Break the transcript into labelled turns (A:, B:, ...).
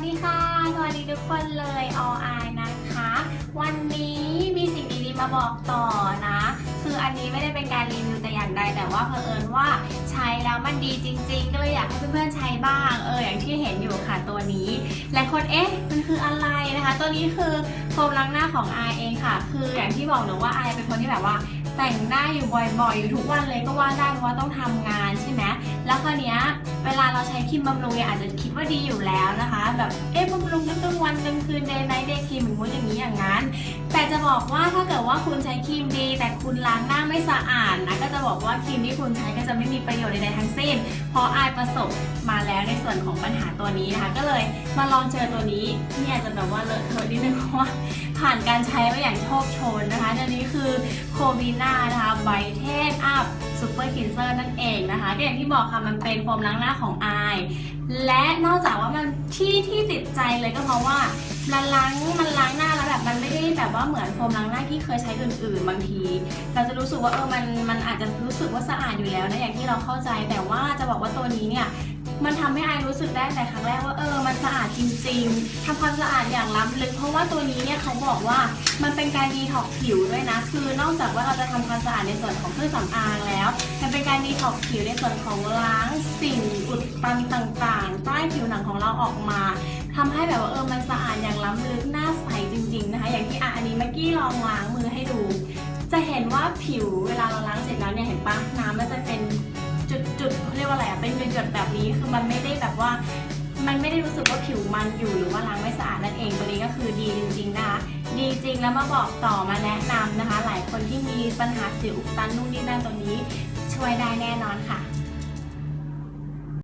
A: สดีค่ะ สวัสดีทุกคนเลยออายนะคะ วันนี้มีสิ่งดีๆมาบอกต่อนะ คืออันนี้ไม่ได้เป็นการรีวิวแต่อย่างใด แต่ว่าเผอิญว่าใช้แล้วมันดีจริง ๆ ก็เลยอยากให้เพื่อนๆใช้บ้าง เอออย่างที่เห็นอยู่ค่ะตัวนี้หลายคนเอ๊ะมันคืออะไรนะคะ ตัวนี้คือโฟมล้างหน้าของอายเองค่ะ คืออย่างที่บอกหนูว่าอายเป็นคนที่แบบว่า แต่งหน้าอยู่บ่อยๆ อยู่ทุกวันเลยก็ว่าได้เพราะว่าต้องทำงานใช่ไหมแล้วคราวเนี้ยเวลาเราใช้ครีมบำรุงเนี่ยอาจจะคิดว่าดีอยู่แล้วนะคะ แบบเอ๊ะบำรุงทั้งกลางวันกลางคืนเดย์ไนท์เดย์ครีมอย่างงู้นอย่างนี้อย่างนั้น แต่จะบอกว่าถ้าเกิดว่าคุณใช้ครีมดี แต่คุณล้างหน้าไม่สะอาดนะก็จะบอกว่าครีมที่คุณใช้ก็จะไม่มีประโยชน์ใดๆทั้งสิ้น เพราะอายประสบมาแล้วในส่ วนของปัญหาตัวนี้นะคะ ก็เลยมาลองเจอตัวนี้นี่อาจจะแบบว่าเลอะเทอะนิดนึงเพราะว่าผ่านการใช้มาอย่างโชคโชนนะคะตัวนี้คือโควีน่านะคะไบเทนอัพซูเปอร์คินเซอร์นั่นเองนะคะก็อย่างที่บอกค่ะมันเป็นโฟมล้างหน้าของไอและนอกจากว่ามันที่ที่ติดใจเลยก็เพราะว่ามันล้างมันล้างหน้าแล้วแบบมันไม่ได้แบบว่าเหมือนโฟมล้างหน้าที่เคยใช้อื่นๆ บางที เราจะรู้สึกว่าเออมันมันอาจจะรู้สึกว่าสะอาดอยู่แล้วนะอย่างที่เราเข้าใจแต่ว่าจะบอกว่าตัวนี้เนี่ย มันทำให้อายรู้สึกได้แต่ครั้งแรกว่าเออมันสะอาดจริง ๆทำความสะอาดอย่างล้ำลึก เพราะว่าตัวนี้เนี่ยเขาบอกว่ามันเป็นการดีท็อกผิวด้วยนะ คือนอกจากว่าเราจะทำความสะอาดในส่วนของเครื่องสำอางแล้ว มันเป็นการดีท็อกผิวในส่วนของล้างสิ่งอุดตันต่างๆ ใต้ผิวหนังของเราออกมาทำให้แบบว่าเออมันสะอาดอย่างล้ำลึกหน้าใสจริง ๆ นะคะ อย่างที่อะอันนี้เมื่อกี้ลองล้างมือให้ดู จะเห็นว่าผิวเวลาเราล้างเสร็จแล้วเนี่ยเห็นปะน้ำมันจะ เขาเรียกว่าอะไรอะเป็นหยดแบบนี้คือมันไม่ได้แบบว่า มันไม่ได้รู้สึกว่าผิวมันอยู่หรือว่าล้างไม่สะอาดนั่นเองตัวนี้ก็คือดีจริงๆนะคะดีจริงแล้วมาบอกต่อมาแนะนำนะคะ หลายคนที่มีปัญหาสิวอุดตันนู่นนี่นั่นตัวนี้ช่วยได้แน่นอนค่ะ